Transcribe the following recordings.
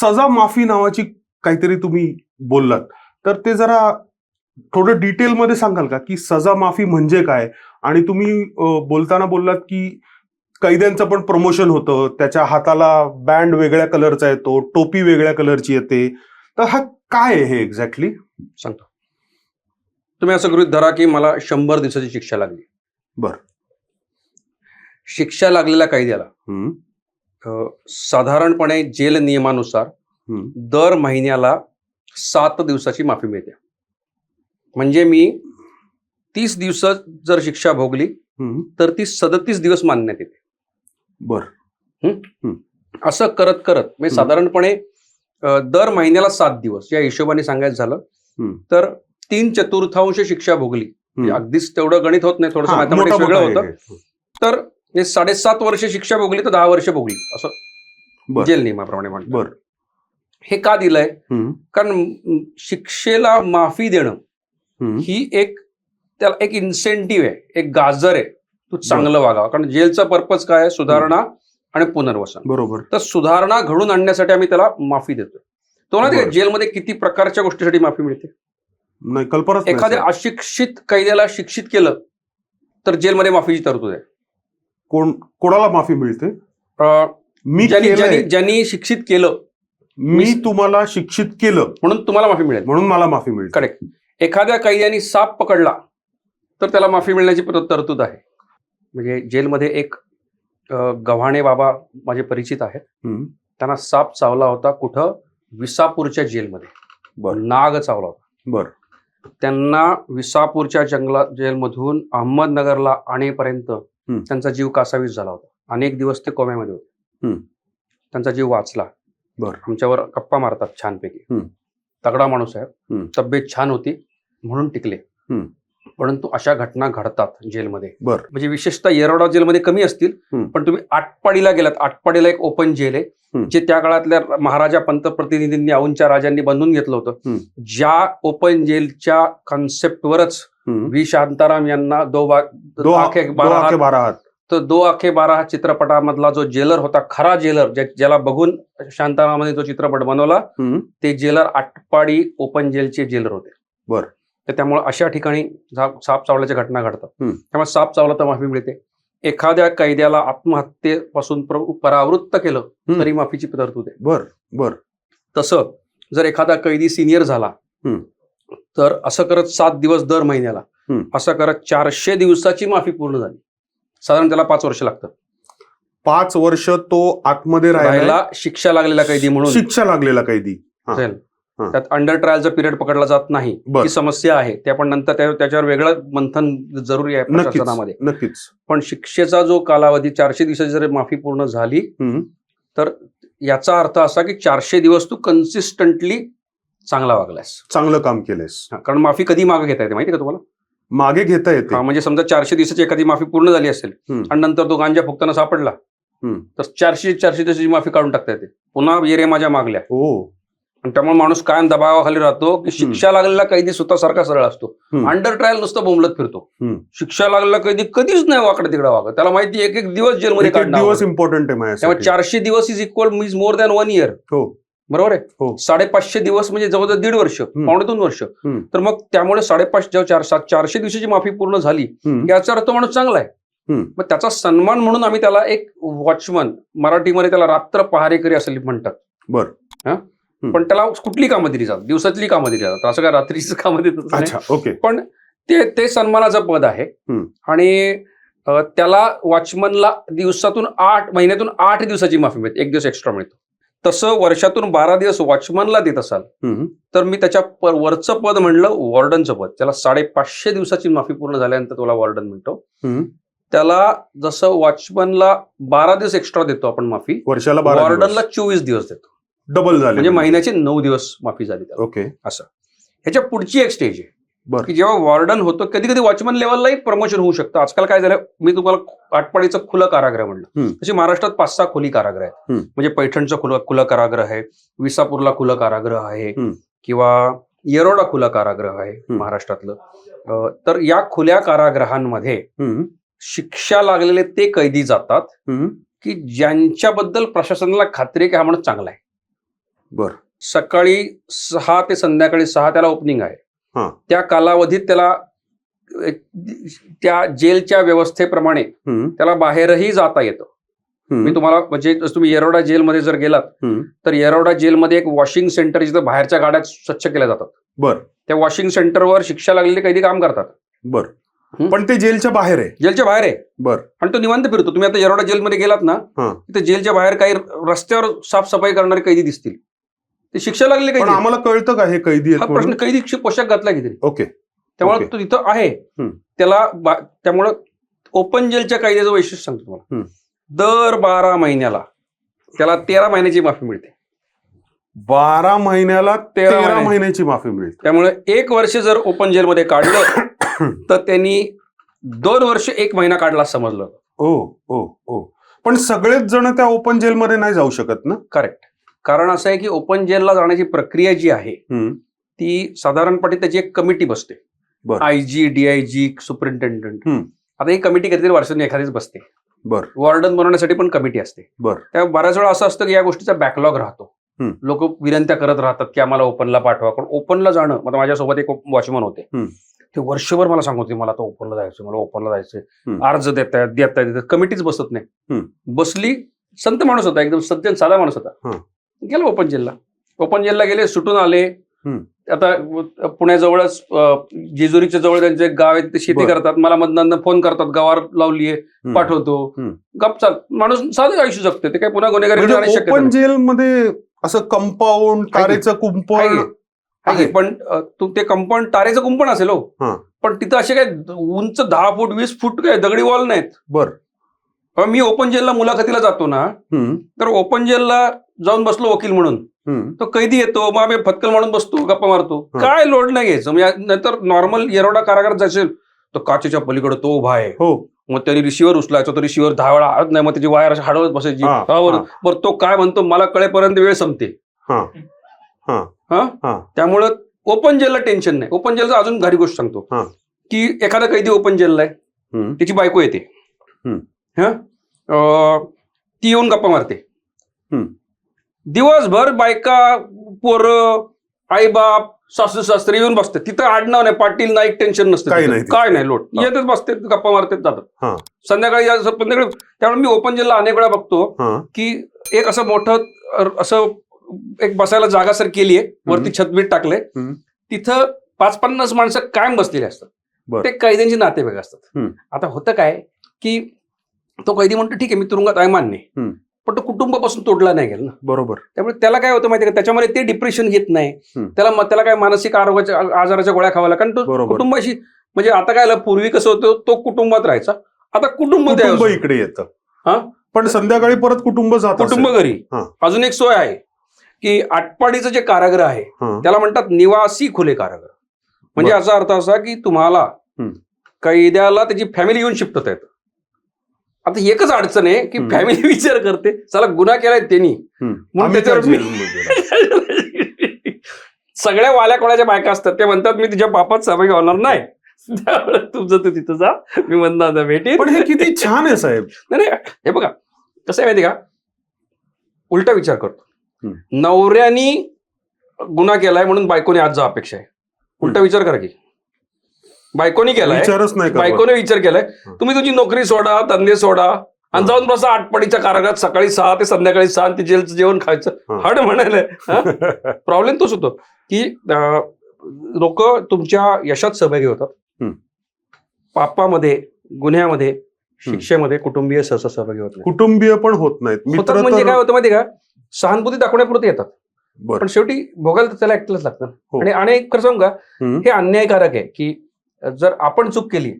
सजा माफी नावाची काहीतरी तुम्ही बोललात. तर ते जरा थोडं डिटेलमध्ये सांगाल का? की सजा माफी म्हणजे काय? आणि तुम्ही बोलताना बोललात की कैद्यांचं पण प्रमोशन होतं. त्याच्या हाताला बँड वेगळ्या कलरचा येतो टोपी वेगळ्या कलरची येते. तर हा काय आहे हे एक्झॅक्टली सांगतो. तुम्ही असं गृहित धरा की मला शंभर दिवसाची शिक्षा लागली. बर. शिक्षा लागलेल्या कैद्याला. अ, साधारणपणे जेल नियमानुसार दर महिन्याला सात दिवसाची माफी मिळते. म्हणजे मी तीस दिवस जर शिक्षा भोगली तर ती सदतीस दिवस मानण्यात येते. बर. असं करत करत म्हणजे. साधारणपणे दर महिन्याला सात दिवस या हिशोबाने सांगायचं झालं. तर तीन चतुर्थांश शिक्षा भोगली. म्हणजे अगदीच तेवढं गणित होत नाही थोडंसं मॅथमॅटिक्स वेगळं होतं. तर हे साडेसात वर्ष शिक्षा भोगली तर दहा वर्ष भोगली असं. जेल नियमाप्रमाणे म्हणतात. बर. हे का दिलंय? कारण शिक्षेला माफी देणं ही एक त्याला एक इन्सेंटिव्ह आहे एक गाजर आहे. तू चांगलं वागावं. कारण जेलचा पर्पज काय आहे? सुधारणा आणि पुनर्वसन. बरोबर. तर सुधारणा घडून आणण्यासाठी आम्ही त्याला माफी देतो तो ना. जेलमध्ये किती प्रकारच्या गोष्टीसाठी माफी मिळते? नाही कल्पनाच नाही, एखाद्या. अशिक्षित कैद्याला शिक्षित केलं तर जेलमध्ये माफीची तरतूद आहे. कोण कोणाला माफी मिळते? मी ज्यांनी ज्यांनी शिक्षित केलं मी तुम्हाला शिक्षित केलं. म्हणून तुम्हाला माफी मिळेल. म्हणून मला माफी मिळते. करेक्ट एखाद्या कैद्याने साप पकडला तर त्याला माफी मिळण्याची तर- तरतूद आहे. म्हणजे जेलमध्ये एक गव्हाणे बाबा माझे परिचित आहेत. त्यांना साप चावला होता कुठं? विसापूरच्या जेलमध्ये. बर. नाग चावला होता. बर. त्यांना विसापूरच्या जंगलात जेलमधून अहमदनगरला आणेपर्यंत त्यांचा जीव कासावीस झाला होता अनेक दिवस ते कोम्यामध्ये होते. त्यांचा जीव वाचला बर आमच्यावर गप्पा मारतात छानपैकी. तगडा माणूस आहे. तब्येत छान होती म्हणून टिकले. परंतु अशा घटना घडतात जेलमध्ये बर म्हणजे विशेषतः येरवडा जेलमध्ये कमी असतील. पण तुम्ही आटपाडीला गेलात आटपाडीला एक ओपन जेल आहे. जे त्या काळातल्या महाराजा पंतप्रतिनिधींनी औंच्या राजांनी बांधून घेतलं होतं. ज्या ओपन जेलच्या कॉन्सेप्टवरच. व्ही. शांताराम यांना दो बा दो आखे बारा हात बारा हात. तर दो आखे बारा हा चित्रपटामधला जो जेलर होता खरा जेलर ज्या- ज्याला बघून शांतारामाने जो चित्रपट बनवला ते जेलर आटपाडी ओपन जेलचे जेलर होते. बर. तर त्यामुळे अशा ठिकाणी साप चावल्याच्या घटना घडतात. त्यामुळे साप चावला तर माफी मिळते. एखाद्या कैद्याला आत्महत्येपासून प्र- परावृत्त केलं. तरी माफीची तरतूद आहे. बर बर. तसं जर एखादा कैदी सिनियर झाला. तर असं करत सात दिवस दर महिन्याला. असं करत चारशे दिवसाची माफी पूर्ण झाली. साधारण त्याला पाच वर्ष लागतात. पाच वर्ष तो आतमध्ये राहायला शिक्षा लागलेला कैदी म्हणून. शिक्षा लागलेला कैदी. त्यात अंडर ट्रायलचा पिरियड पकडला जात नाही. ही समस्या आहे. ते आपण नंतर त्या- त्याच्यावर वेगळं मंथन जरुरी आहे प्रशासनामध्ये. नक्कीच. पण शिक्षेचा जो कालावधी चारशे दिवसाची जर माफी पूर्ण झाली तर याचा अर्थ असा की चारशे दिवस तू कन्सिस्टंटली चांगला वागलास चांगलं काम केलंयस. हा, कारण माफी कधी मागे घेता येते माहिती का तुम्हाला? मागे घेता येते. म्हणजे समजा चारशे दिवसाची एखादी माफी पूर्ण झाली असेल हम्म. आणि नंतर तो गांजा फुकताना सापडला हम्म. तर चारशे चारशे दिवसाची माफी काढून टाकता येते. पुन्हा येरे माझ्या मागल्या. हो. आणि त्यामुळे माणूस कायम दबावाखाली राहतो की शिक्षा लागलेला कैदी स्वतःसारखा सरळ असतो. हम्म. अंडर ट्रायल नुसतं बोंबलत फिरतो. हम्म. शिक्षा लागलेला कैदी कधीच नाही वाकडे तिकडे वागत. त्याला माहिती एक एक दिवस जेलमध्ये एक एक काढणार दिवस इम्पॉर्टंट आहे माझ्यासाठी. चारशे दिवस इज इक्वल मीज मोर दॅन वन इयर हो. बरोबर हो. आहे साडेपाचशे दिवस म्हणजे जवळजवळ दीड वर्ष पावणे दोन वर्ष. तर मग त्यामुळे साडेपाच जेव्हा चार सात चारशे दिवसाची माफी पूर्ण झाली याचा अर्थ माणूस चांगला आहे. मग त्याचा सन्मान म्हणून आम्ही त्याला एक वॉचमन मराठीमध्ये त्याला रात्र पहारेकरी असे म्हणतात. बर. हा? पण त्याला कुठली कामं दिली जातात? दिवसातली कामं दिली जातात. असं काय रात्रीच कामं देत नाही. अच्छा ओके. पण ते ते सन्मानाचं पद आहे. आणि त्याला वॉचमनला दिवसातून आठ महिन्यातून आठ दिवसाची माफी मिळते. एक दिवस एक्स्ट्रा मिळतो. तसं वर्षातून बारा दिवस वॉचमनला देत असाल तर मी त्याच्या वरचं पद म्हणलं वॉर्डनचं पद. त्याला साडेपाचशे दिवसाची माफी पूर्ण झाल्यानंतर तुला वॉर्डन म्हणतो. त्याला जसं वॉचमनला बारा दिवस एक्स्ट्रा देतो आपण माफी वर्षाला वॉर्डनला चोवीस दिवस देतो. डबल झाले. म्हणजे महिन्याचे नऊ दिवस माफी झाली ओके. ह्याच्या पुढची एक स्टेज आहे. की जेव्हा वॉर्डन होतो कधी कधी वॉचमन लेवललाही प्रमोशन होऊ शकतं आजकाल काय झालं मी तुम्हाला आटपाडीचं खुलं कारागृह म्हणलं. तशी महाराष्ट्रात पाच सहा खोली कारागृह आहेत हम्म. म्हणजे पैठणचं खुलं खुलं कारागृह आहे विसापूरला खुलं कारागृह आहे. किंवा येरोडा खुलं कारागृह आहे महाराष्ट्रातलं तर या खुल्या कारागृहांमध्ये शिक्षा लागलेले ते कैदी जातात. की ज्यांच्याबद्दल प्रशासनाला खात्री आहे की हा माणूस चांगला आहे बर सकाळी सहा ते संध्याकाळी सहा त्याला ओपनिंग. आहे त्या कालावधीत त्याला त्या जेलच्या व्यवस्थेप्रमाणे त्याला बाहेरही जाता येतं. मी तुम्हाला म्हणजे तुम्ही येरोडा जेलमध्ये जर गेलात. तर येरोडा जेलमध्ये एक वॉशिंग सेंटर जिथं बाहेरच्या गाड्या स्वच्छ केल्या जातात. बर. त्या वॉशिंग सेंटरवर शिक्षा लागलेले कैदी काम करतात. बर. पण ते जेलच्या बाहेर आहे. जेलच्या बाहेर आहे. बर. आणि तो निवांत फिरतो. तुम्ही आता येरोडा जेलमध्ये गेलात ना. तिथे जेलच्या बाहेर काही रस्त्यावर साफसफाई करणारे कैदी दिसतील. ते शिक्षा लागले पण कैदी आम्हाला कळतं का हे कैदी हा प्रश्न म्हणून? कैदी पोशाख घातला किती ओके. त्यामुळे ओके. तो तिथं आहे. हम्म. त्याला बा- त्यामुळं ओपन जेलच्या कायद्याचं वैशिष्ट्य सांगतो तुम्हाला. हम्म. दर बारा महिन्याला त्याला तेरा महिन्याची माफी मिळते. बारा महिन्याला तेरा तेरा महिने. महिन्याची माफी मिळते. त्यामुळे एक वर्ष जर ओपन जेलमध्ये काढलं तर त्यांनी दोन वर्ष एक महिना काढला समजलं. ओ ओ ओ. पण सगळेच जण त्या ओपन जेलमध्ये नाही जाऊ शकत ना? करेक्ट कारण असं आहे की ओपन जेलला जाण्याची प्रक्रिया जी आहे ती साधारणपणे त्याची एक कमिटी बसते बरं. I G DIG superintendent. आता ही कमिटी कधीतरी वर्षातून एखादीच बसते बर वॉर्डन बनवण्यासाठी पण कमिटी असते बर त्या बऱ्याच वेळा असं असतं की या गोष्टीचा बॅकलॉग राहतो. लोक विनंत्या करत राहतात की आम्हाला ओपनला पाठवा पण ओपनला जाणं आता माझ्यासोबत एक वॉचमन होते. ते वर्षभर मला सांगत होते मला आता ओपनला जायचं मला ओपनला हम्म. अर्ज देत आहेत देत आहेत कमिटीच बसत नाही. बसली संत माणूस होता एकदम सज्जन साधा माणूस होता. गेलो ओपन जेलला ओपन जेलला गेले सुटून आले. आता पुण्याजवळच जेजुरीच्या जवळ त्यांचे गाव आहे तिथे शेती. करतात मला मधनं फोन करतात गावावर लावलीये. पाठवतो हम्म. गप चाल माणूस साधं आयुष्य जगते ते काय पुन्हा गुन्हेगारी म्हणजे ओपन. जेलमध्ये असं कंपाऊंड? तारेचं कुंपण? आहे. पण तू ते कंपाऊंड तारेचं कुंपण असेल हो. पण तिथं असे काय उंच दहा फूट वीस फूट काय दगडी वॉल नाहीत बर मी ओपन जेलला मुलाखतीला जातो ना तर ओपन जेलला जाऊन बसलो वकील म्हणून. तो कैदी येतो मग आम्ही फतकल म्हणून बसतो गप्पा मारतो. काय लोड नाही घ्यायचं. म्हणजे नंतर नॉर्मल येरोडा कारागार जाशील तर काचेच्या पलीकडे तो उभा आहे. हो. मग त्यांनी रिसिव्हर उचलायचा तो रिसिव्हर दहा वेळा आत नाही मग त्याची वायर अशी हाडवत बसायची. बरं तो काय म्हणतो मला कळेपर्यंत वेळ संपते. त्यामुळं ओपन जेलला टेन्शन नाही. ओपन जेलचा अजून घारी गोष्ट सांगतो. की एखादा कैदी ओपन जेलला आहे त्याची बायको येते. हा ती येऊन गप्पा मारते. दिवसभर बायका पोरं आईबाप सासू सासरे येऊन बसते तिथं आडनाव नाही पाटील नाईक टेन्शन नसतं. नाही. काय नाही लोट. येतच बसते गप्पा मारते हा. जातात संध्याकाळी संध्याकाळी त्यामुळे मी ओपन जेलला अनेक वेळा बघतो हा की एक असं मोठं असं एक बसायला जागा सर केली आहे वरती छतबीट हम्म. तिथं पाच पन्नास माणसं कायम बसलेली असतात. ते कैद्यांचे नातेवाईक असतात. आता होतं काय की तो कैदी म्हणतो ठीक आहे मी तुरुंगात आहे मान्य. हम्म. पण तो कुटुंबापासून तोडला नाही गेला ना बरोबर त्यामुळे त्याला काय होतं माहिती का त्याच्यामध्ये ते डिप्रेशन घेत नाही हम्म. त्याला म- त्याला काय मानसिक आरोग्याच्या आजाराच्या गोळ्या खावा लागतात. कारण तो बरोबर. कुटुंबाशी म्हणजे आता काय झालं, पूर्वी कसं होतं तो कुटुंबात राहायचा आता कुटुंब कुटुंब द्यावं. इकडे येतं हा? पण संध्याकाळी परत कुटुंब जात कुटुंब असेल. घरी हा. अजून एक सोय आहे की आटपाडीचं जे कारागृह आहे हा, त्याला म्हणतात निवासी खुले कारागृह म्हणजे बरं. याचा अर्थ असा की तुम्हाला हम्म. कैद्याला त्याची फॅमिली येऊन शिफ्ट होता येतं आता एकच अडचण आहे की. फॅमिली विचार करते. चला गुन्हा केलाय त्यांनी. म्हणून त्याच्यावर. सगळ्या वाल्या कोणाच्या बायका असतात? ते म्हणतात मी तुझ्या बापात सहभागी होणार नाही. त्यामुळे तुझं तू तिथं जा. मी म्हणणार भेटी पण हे किती छान आहे साहेब. नाही नाही, हे बघा. कसं आहे माहिती का? उलटा विचार करतो. नवऱ्यानी गुन्हा केलाय म्हणून बायकोने आज जा अपेक्षा आहे. उलटा विचार करा की. बायकोनी केलाय. विचारच नाही करत. बायकोने विचार केलाय. तुम्ही तुझी नोकरी सोडा धंदे सोडा आणि. जाऊन बसा आठपडीच्या कारागृहात सकाळी सहा ते संध्याकाळी सहा ते जेलचं जेवण खायचं. हं. हाड म्हणायला प्रॉब्लेम तोच होतो. की लोक तुमच्या यशात सहभागी होतात. हं. पापामध्ये गुन्ह्यामध्ये शिक्षेमध्ये कुटुंबीय सहसा सहभागी होत नाही. कुटुंबीय पण होत नाहीत. होतात मित्र म्हणजे काय तर होतं माहिती का? सहानुभूती दाखवण्यापुरते येतात. बरं. पण शेवटी भोगायला तर त्याला ऐकलंच लागतं. हो. आणि आणि एक खरं सांगू का? हम्म, हे अन्यायकारक आहे की जर आपण चूक केली.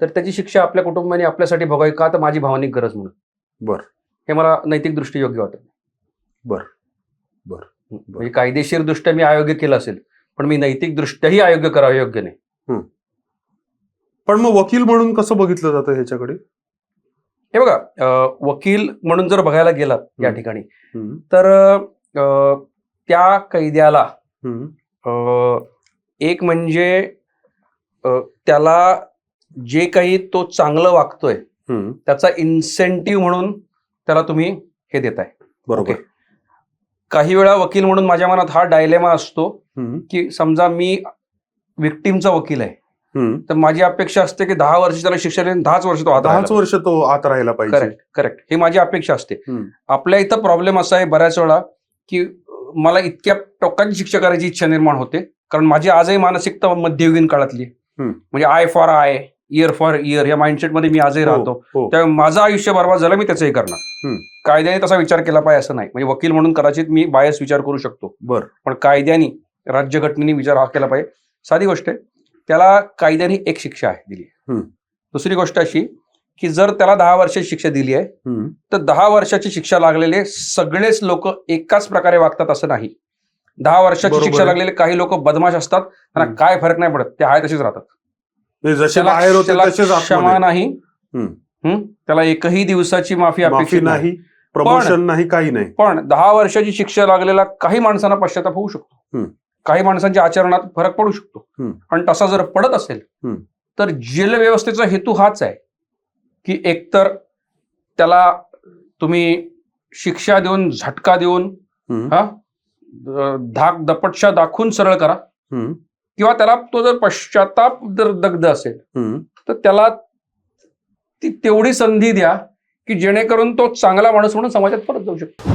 तर त्याची शिक्षा आपल्या कुटुंबाने आपल्यासाठी भोगावी का तर माझी भावनिक गरज म्हणून बरं. हे मला नैतिक दृष्टी योग्य वाटत. बरं. बरं. म्हणजे कायदेशीर दृष्ट्या मी अयोग्य केलं असेल पण मी नैतिक दृष्ट्याही अयोग्य करावं योग्य नाही पण मग वकील म्हणून कसं बघितलं जातं ह्याच्याकडे हे बघा वकील म्हणून जर बघायला गेलात या. ठिकाणी तर त्या कैद्याला एक म्हणजे त्याला जे काही तो चांगलं वागतोय त्याचा इन्सेंटिव्ह म्हणून त्याला तुम्ही हे देताय बरोबर. काही वेळा वकील म्हणून माझ्या मनात हा डायलेमा असतो की समजा मी विक्टीमचा वकील आहे. तर माझी अपेक्षा असते की दहा वर्ष त्याला शिक्षा देऊन दहाच वर्ष तो आत दहाच. वर्ष तो आत राहायला पाहिजे करेक्ट करेक्ट ही माझी अपेक्षा असते. आपल्या इथं प्रॉब्लेम असा आहे बऱ्याच वेळा की मला इतक्या टोकाची शिक्षा करायची इच्छा निर्माण होते कारण माझी आजही मानसिकता मध्ययुगीन काळातली. म्हणजे eye for eye ear for ear या माइंडसेटमध्ये मी आजही हो, राहतो. हो. त्यामुळे माझं आयुष्य बर्बाद झालं मी त्याचंही करणार. कायद्याने तसा विचार केला पाहिजे असं नाही. म्हणजे वकील म्हणून कदाचित मी बायस विचार करू शकतो. बर. पण कायद्याने राज्यघटनेने विचार हा केला पाहिजे. साधी गोष्ट आहे त्याला कायद्याने एक शिक्षा आहे दिली. दुसरी गोष्ट अशी की जर त्याला दहा वर्षाची शिक्षा दिली आहे तर दहा वर्षाची शिक्षा लागलेले सगळेच लोक एकाच प्रकारे वागतात असं नाही. दहा वर्षाची बरोबर शिक्षा आहे. लागलेले काही लोक बदमाश असतात त्यांना हम्म. काय फरक नाही पडत ते आहे तसेच राहतात ते जसे त्याला- बाहेर होते त्याला तसेच क्षमा आतमध्ये. नाही हम्म. हम्म? त्याला एकही दिवसाची माफी माफी अपेक्षित नाही नाही प्रमोशन नाही काही नाही पण दहा वर्षाची शिक्षा लागलेला काही माणसांना पश्चाताप होऊ शकतो हम्म. काही माणसांच्या आचरणात फरक पडू शकतो हम्म. पण तसा जर पडत असेल हम्म. तर जेल व्यवस्थेचा हेतू हाच आहे की एकतर त्याला तुम्ही शिक्षा देऊन झटका देऊन हम्म, हा धाक दपटशा दाखवून सरळ करा. किंवा त्याला तो जर पश्चाताप जर दग्ध असेल. तर त्याला ती तेवढी संधी द्या की जेणेकरून तो चांगला माणूस म्हणून समाजात परत जाऊ शकतो.